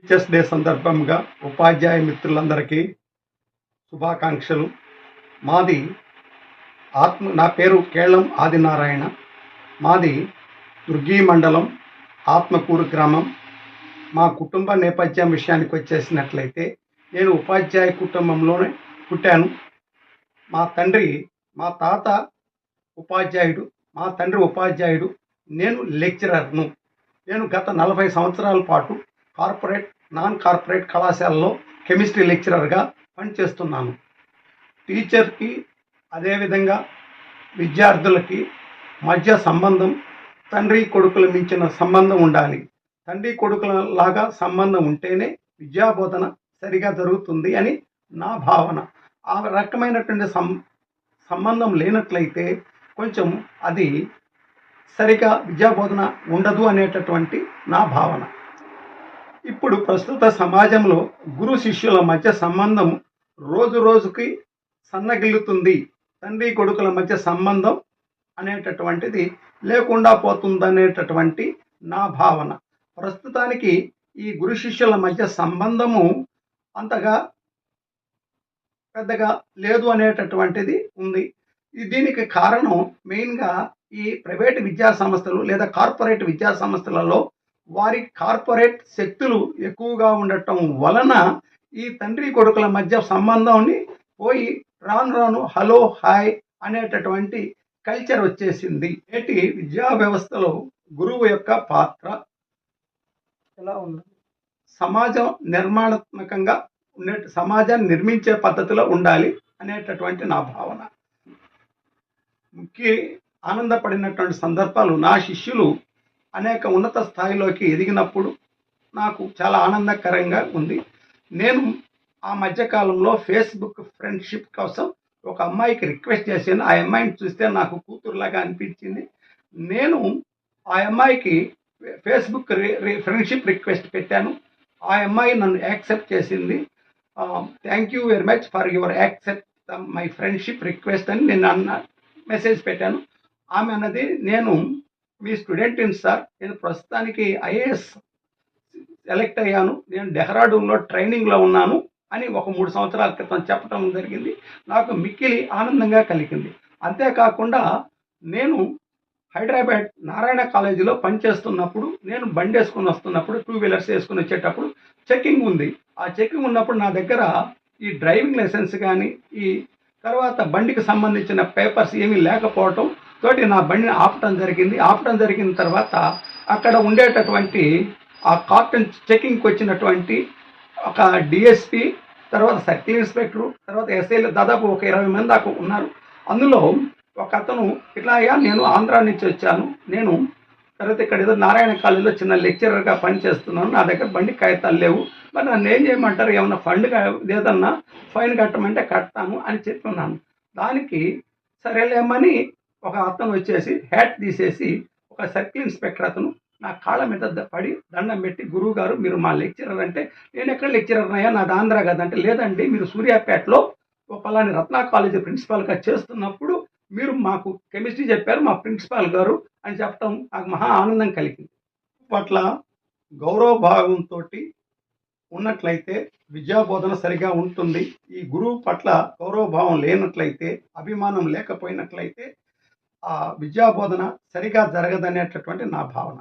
Teachers day సందర్భంగా ఉపాధ్యాయ మిత్రులందరికీ శుభాకాంక్షలు. మాది ఆత్మ నా పేరు కేళం ఆదినారాయణ. మాది దుర్గి మండలం ఆత్మకూరు గ్రామం. మా కుటుంబ నేపథ్యం విషయానికి వచ్చేసినట్లయితే నేను ఉపాధ్యాయ కుటుంబంలోనే పుట్టాను. మా తండ్రి మా తాత ఉపాధ్యాయుడు మా తండ్రి ఉపాధ్యాయుడు నేను లెక్చరర్ను. నేను గత నలభై సంవత్సరాల పాటు కార్పొరేట్ నాన్ కార్పొరేట్ కళాశాలలో కెమిస్ట్రీ లెక్చరర్గా పనిచేస్తున్నాను. టీచర్కి అదేవిధంగా విద్యార్థులకి మధ్య సంబంధం తండ్రి కొడుకుల మించిన సంబంధం ఉండాలి. తండ్రి కొడుకుల లాగా సంబంధం ఉంటేనే విద్యాబోధన సరిగా జరుగుతుంది అని నా భావన. ఆ రకమైనటువంటి సం సంబంధం లేనట్లయితే కొంచెం అది సరిగా విద్యాబోధన ఉండదు అనేటటువంటి నా భావన. ఇప్పుడు ప్రస్తుత సమాజంలో గురు శిష్యుల మధ్య సంబంధం రోజు రోజుకి సన్నగిల్లుతుంది. తండ్రి కొడుకుల మధ్య సంబంధం అనేటటువంటిది లేకుండా పోతుందనేటటువంటి నా భావన. ప్రస్తుతానికి ఈ గురు శిష్యుల మధ్య సంబంధము అంతగా పెద్దగా లేదు అనేటటువంటిది ఉంది. దీనికి కారణం మెయిన్గా ఈ ప్రైవేట్ విద్యా సంస్థలు లేదా కార్పొరేట్ విద్యా సంస్థలలో వారి కార్పొరేట్ శక్తులు ఎక్కువగా ఉండటం వలన ఈ తండ్రి కొడుకుల మధ్య సంబంధాన్ని పోయి రాను రాను హలో హాయ్ అనేటటువంటి కల్చర్ వచ్చేసింది. నేటి విద్యా వ్యవస్థలో గురువు యొక్క పాత్ర ఎలా ఉంది? సమాజం నిర్మాణాత్మకంగా ఉండే సమాజాన్ని నిర్మించే పద్ధతిలో ఉండాలి అనేటటువంటి నా భావన. ముఖ్య ఆనందపడినటువంటి సందర్భాలు నా శిష్యులు అనేక ఉన్నత స్థాయిలోకి ఎదిగినప్పుడు నాకు చాలా ఆనందకరంగా ఉంది. నేను ఆ మధ్యకాలంలో ఫేస్బుక్ ఫ్రెండ్షిప్ కోసం ఒక అమ్మాయికి రిక్వెస్ట్ చేశాను. ఆ అమ్మాయిని చూస్తే నాకు కూతురులాగా అనిపించింది. నేను ఆ అమ్మాయికి ఫేస్బుక్ ఫ్రెండ్షిప్ రిక్వెస్ట్ పెట్టాను. ఆ అమ్మాయి నన్ను యాక్సెప్ట్ చేసింది. Thank you very much for your accept my friendship request అని నేను అన్న మెసేజ్ పెట్టాను. ఆమె అన్నది నేను మీ స్టూడెంట్ సార్? నేను ప్రస్తుతానికి ఐఏఎస్ సెలెక్ట్ అయ్యాను. నేను డెహ్రాడూన్లో ట్రైనింగ్లో ఉన్నాను అని ఒక మూడు సంవత్సరాల క్రితం చెప్పడం జరిగింది. నాకు మిక్కిలి ఆనందంగా కలిగింది. అంతేకాకుండా నేను హైదరాబాద్ నారాయణ కాలేజీలో పనిచేస్తున్నప్పుడు నేను బండి వేసుకుని వస్తున్నప్పుడు టూ వీలర్స్ వేసుకుని వచ్చేటప్పుడు చెకింగ్ ఉంది. ఆ చెక్కింగ్ ఉన్నప్పుడు నా దగ్గర ఈ డ్రైవింగ్ లైసెన్స్ కానీ ఈ తర్వాత బండికి సంబంధించిన పేపర్స్ ఏమీ లేకపోవటం తోటి నా బండిని ఆపటం జరిగింది. ఆపటం జరిగిన తర్వాత అక్కడ ఉండేటటువంటి ఆ కార్టన్ చెకింగ్కి వచ్చినటువంటి ఒక డిఎస్పి తర్వాత సర్కిల్ ఇన్స్పెక్టరు తర్వాత ఎస్ఐలు దాదాపు ఒక ఇరవై మంది దాకా ఉన్నారు. అందులో ఒక అతను ఇట్లా అయ్యా నేను ఆంధ్రా నుంచి వచ్చాను. నేను తర్వాత ఇక్కడ ఏదో నారాయణ కాలేజీలో చిన్న లెక్చరర్గా పనిచేస్తున్నాను. నా దగ్గర బండి కాగితాలు లేవు. మరి నన్ను ఏం చేయమంటారు? ఏమన్నా ఫండ్ ఏదన్నా ఫైన్ కట్టమంటే కడతాను అని చెప్తున్నాను దానికి సరేలేమని ఒక అతను వచ్చేసి హ్యాట్ తీసేసి ఒక సర్కిల్ ఇన్స్పెక్టర్ అతను నా కాళ్ళ మీద ద- పడి దండం పెట్టి గురువు గారు మీరు మా లెక్చరర్ అంటే నేను ఎక్కడ లెక్చరర్ అయ్యా నాది ఆంధ్ర కదంటే లేదండి మీరు సూర్యాపేటలో ఒక పలాని రత్నా కాలేజీ ప్రిన్సిపాల్గా చేస్తున్నప్పుడు మీరు మాకు కెమిస్ట్రీ చెప్పారు మా ప్రిన్సిపాల్ గారు అని చెప్పడం నాకు మహా ఆనందం కలిగింది. పట్ల గౌరవ భావంతో ఉన్నట్లయితే విద్యాబోధన సరిగా ఉంటుంది. ఈ గురువు పట్ల గౌరవ భావం లేనట్లయితే అభిమానం లేకపోయినట్లయితే విద్యాబోధన సరిగా జరగదనేటటువంటి నా భావన.